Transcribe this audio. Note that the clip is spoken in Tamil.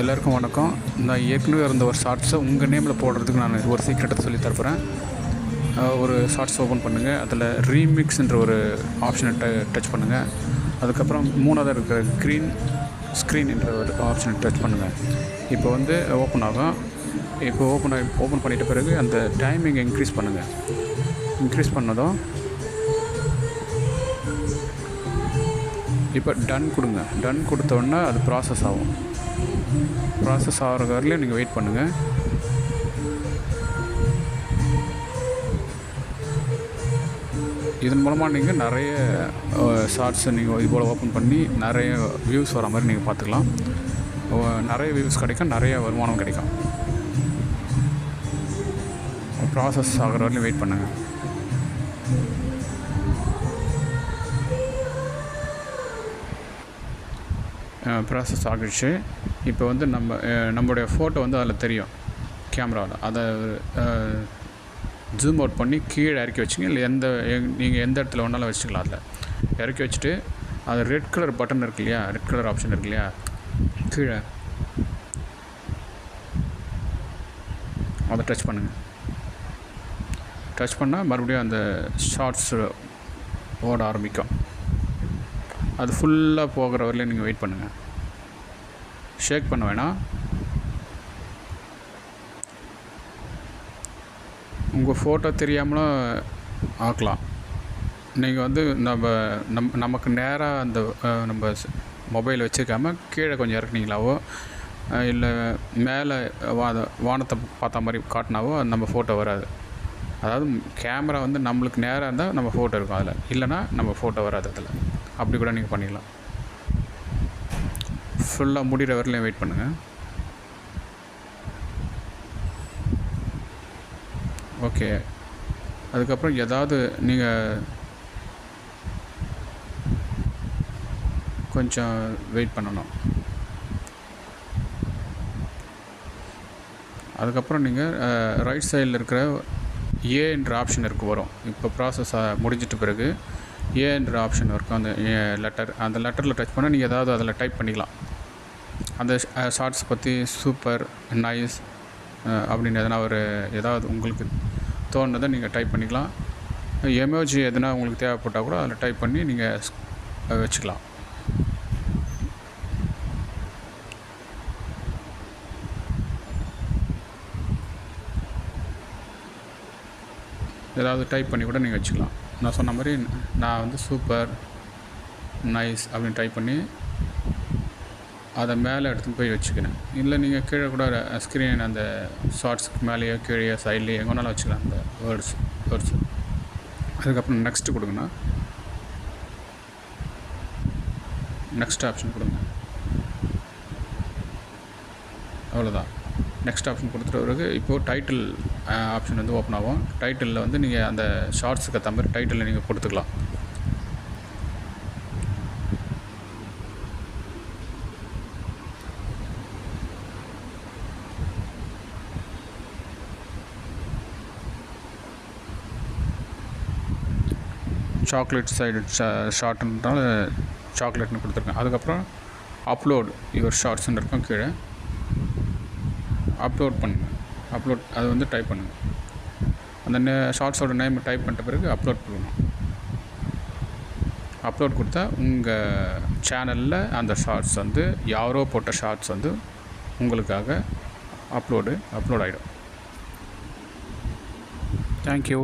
எல்லாருக்கும் வணக்கம். நான் ஏற்கனவே இருந்த ஒரு ஷார்ட்ஸை உங்கள் நேமில் போடுறதுக்கு நான் ஒரு சீக்ரெட்டை சொல்லி தரப்போகிறேன் ஒரு ஷார்ட்ஸ் ஓப்பன் பண்ணுங்கள் அதில் ரீமிக்ஸ்ன்ற ஒரு ஆப்ஷனை ட டச் பண்ணுங்கள் அதுக்கப்புறம் மூணாவது இருக்கிற க்ரீன் ஸ்க்ரீன் என்ற ஒரு ஆப்ஷனை டச் பண்ணுங்கள் இப்போ வந்து ஓப்பன் ஆகும். இப்போ ஓப்பன் ஆகி ஓப்பன் பண்ணிட்ட பிறகு அந்த டைமிங் இன்க்ரீஸ் பண்ணுங்கள் இன்க்ரீஸ் பண்ணதும் இப்போ டன் கொடுங்க. டன் கொடுத்த உடனே அது ப்ராசஸ் ஆகும். ப்ராசஸ் ஆகிற வரலையும் நீங்கள் வெயிட் பண்ணுங்கள் இதன் மூலமாக நீங்கள் நிறைய ஷார்ட்ஸை நீங்கள் இது போல் ஓப்பன் பண்ணி நிறைய வியூஸ் வர மாதிரி நீங்கள் பார்த்துக்கலாம். நிறைய வியூஸ் கிடைக்கும் நிறைய வருமானம் கிடைக்கும். ப்ராசஸ் ஆகிற வரையிலும் வெயிட் பண்ணுங்கள் ப்ராசஸ் ஆகிடுச்சு. இப்போ வந்து நம்ம நம்மளுடைய ஃபோட்டோ வந்து அதில் தெரியும் கேமராவில் அதை ஜூம் அவுட் பண்ணி கீழே இறக்கி வச்சுங்க. இல்லை எந்த நீங்கள் எந்த இடத்துல வேணாலும் வச்சுக்கலாம் அதில். இறக்கி வச்சுட்டு அது ரெட் கலர் பட்டன் இருக்கு இல்லையா? ரெட் கலர் ஆப்ஷன் இருக்கு இல்லையா? கீழே. அதை டச் பண்ணுங்கள் டச் பண்ணால் மறுபடியும் அந்த ஷார்ட்ஸ் ஓட ஆரம்பிக்கும். அது ஃபுல்லாக போகிற வரையிலும் நீங்கள் வெயிட் பண்ணுங்கள் ஷேக் பண்ண வேணாம். உங்கள் ஃபோட்டோ தெரியாமலும் ஆக்கலாம். நீங்கள் வந்து நம்ம நம் நமக்கு நேராக அந்த நம்ம மொபைல் வச்சுருக்காம கீழே கொஞ்சம் இறக்குனீங்களாவோ இல்லை மேலே வா வானத்தை பார்த்த மாதிரி காட்டினாவோ நம்ம ஃபோட்டோ வராது. அதாவது கேமரா வந்து நம்மளுக்கு நேராக இருந்தால் நம்ம ஃபோட்டோ இருக்கும் அதில். இல்லைன்னா நம்ம ஃபோட்டோ வராது அதில். அப்படி கூட நீங்கள் பண்ணிக்கலாம் ஃபுல்லாக முடிகிற வரலையும் வெயிட் பண்ணுங்கள் ஓகே அதுக்கப்புறம் ஏதாவது நீங்கள் கொஞ்சம் வெயிட் பண்ணணும். அதுக்கப்புறம் நீங்கள் ரைட் சைடில் இருக்கிற ஏ என்ற ஆப்ஷன் இருக்கு வரும். இப்போ ப்ராசஸ் முடிஞ்சிட்ட பிறகு ஏன்ற ஆப்ஷன் இருக்கும் அந்த லெட்டர் அந்த லெட்டரில் டச் பண்ணால் நீங்கள் ஏதாவது அதில் டைப் பண்ணிக்கலாம். அந்த ஷார்ட்ஸ் பற்றி சூப்பர் நைஸ் அப்படின்னு எதனா ஒரு ஏதாவது உங்களுக்கு தோணுனதை நீங்கள் டைப் பண்ணிக்கலாம். எமோஜி எதனா உங்களுக்கு தேவைப்பட்டால் கூட அதில் டைப் பண்ணி நீங்கள் வச்சுக்கலாம். ஏதாவது டைப் பண்ணி கூட நீங்கள் வச்சுக்கலாம். நான் சொன்ன மாதிரி நான் வந்து சூப்பர் நைஸ் அப்படின்னு டைப் பண்ணி அதை மேலே எடுத்துன்னு போய் வச்சுக்கிறேன். இல்லை நீங்கள் கீழே கூட ஸ்க்ரீன் அந்த ஷார்ட்ஸ்க்கு மேலேயோ கீழேயோ சைட்லேயோ எங்கே வேணாலும் வச்சுக்கலாம் அந்த வேர்ட்ஸ் வேர்ட்ஸ் அதுக்கப்புறம் நெக்ஸ்ட்டு கொடுங்கண்ணா நெக்ஸ்ட் ஆப்ஷன் கொடுங்க. அவ்வளோதான் நெக்ஸ்ட் ஆப்ஷன் கொடுத்துட்டு பிறகு இப்போது டைட்டில் ஆப்ஷன் வந்து ஓப்பன் ஆகும். டைட்டிலில் வந்து நீங்கள் அந்த ஷார்ட்ஸுக்கு ஏற்ற மாதிரி டைட்டிலில் நீங்கள் கொடுத்துக்கலாம். சாக்லேட் சைடு ஷார்ட்ன்றனால சாக்லேட்னு கொடுத்துருக்கேன். அதுக்கப்புறம் அப்லோட் யுவர் ஷார்ட்ஸ்ன்னு இருக்கும் கீழே. அப்லோட் பண்ணுங்கள் அப்லோட் அது வந்து டைப் பண்ணுங்கள் அந்த நே ஷார்ட்ஸோட நேம் டைப் பண்ணிட்ட பிறகு அப்லோட் பண்ணணும். அப்லோட் கொடுத்தா உங்கள் சேனலில் அந்த ஷார்ட்ஸ் வந்து யாரோ போட்ட ஷார்ட்ஸ் வந்து உங்களுக்காக அப்லோடு அப்லோட் ஆகிடும் தேங்க்யூ